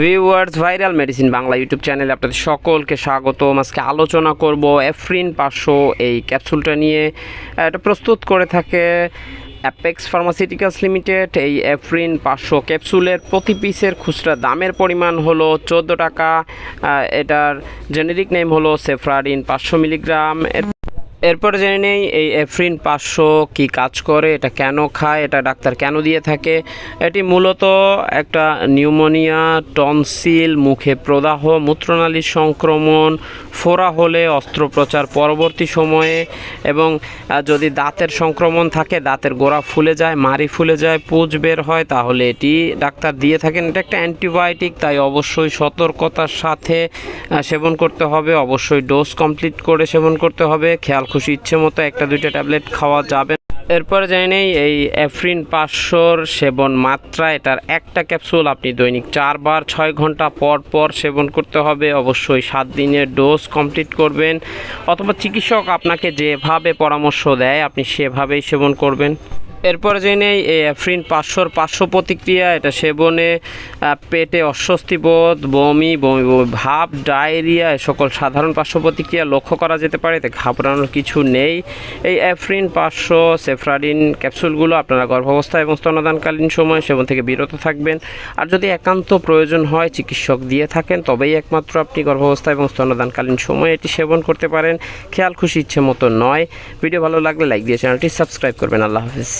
Viewers viral medicine Bangla YouTube চ্যানেলে আপনাদের সকলকে স্বাগতম। আজকে আলোচনা করব এফরিন পাঁচশো, এই ক্যাপসুলটা নিয়ে। এটা প্রস্তুত করে থাকে অ্যাপেক্স ফার্মাসিউটিক্যালস লিমিটেড এই এফরিন পাঁচশো ক্যাপসুলের প্রতি পিসের খুচরা দামের পরিমাণ হলো চোদ্দ টাকা। এটার জেনেরিক নেম হলো সেফ্রাডিন পাঁচশো মিলিগ্রাম এরপরে জেনে নেই, এই এফরিন পাঁচশো কী কাজ করে, এটা কেন খায়, এটা ডাক্তার কেন দিয়ে থাকে? এটি মূলত একটা নিউমোনিয়া, টনসিল, মুখে প্রদাহ মূত্রনালীর সংক্রমণ ফোড়া হলে অস্ত্রোপচার পরবর্তী সময়ে এবং যদি দাঁতের সংক্রমণ থাকে, দাঁতের গোড়া ফুলে যায় মারি ফুলে যায়, পুজ বের হয়, তাহলে এটি ডাক্তার দিয়ে থাকেন। এটা একটা অ্যান্টিবায়োটিক, তাই অবশ্যই সতর্কতার সাথে সেবন করতে হবে। অবশ্যই ডোজ কমপ্লিট করে সেবন করতে হবে। খেয়াল খুশি ইচ্ছে মতো একটা, দুইটা ট্যাবলেট খাওয়া যাবে এরপরে জানি নেই, এই অ্যাফ্রিন পাঁচশোর সেবন মাত্রা, এটার একটা ক্যাপসুল আপনি দৈনিক চারবার ছয় ঘণ্টা পর পর সেবন করতে হবে। অবশ্যই সাত দিনের ডোজ কমপ্লিট করবেন। অথবা চিকিৎসক আপনাকে যেভাবে পরামর্শ দেয়, আপনি সেভাবেই সেবন করবেন। এরপরে জেনে এই অ্যাফ্রিন পাঁচশোর পাঁচশো প্রতিক্রিয়া, এটা সেবনে পেটে অস্বস্তি বোধ, বমি বমি বমি, ভাব, ডায়রিয়া, এ সকল সাধারণ পার্শ্ব প্রতিক্রিয়া লক্ষ্য করা যেতে পারে, এতে ঘাবড়ানোর কিছু নেই। এই অ্যাফ্রিন পাঁচশো সেফ্রাডিন ক্যাপসুলগুলো আপনারা গর্ভাবস্থা এবং স্তনদানকালীন সময় সেবন থেকে বিরত থাকবেন। আর যদি একান্ত প্রয়োজন হয়, চিকিৎসক দিয়ে থাকেন, তবেই একমাত্র আপনি গর্ভাবস্থা এবং স্তনদানকালীন সময়ে এটি সেবন করতে পারেন। খেয়াল খুশি ইচ্ছে মতো নয়। ভিডিও ভালো লাগলে লাইক দিয়ে চ্যানেলটি সাবস্ক্রাইব করবেন। আল্লাহ হাফেজ।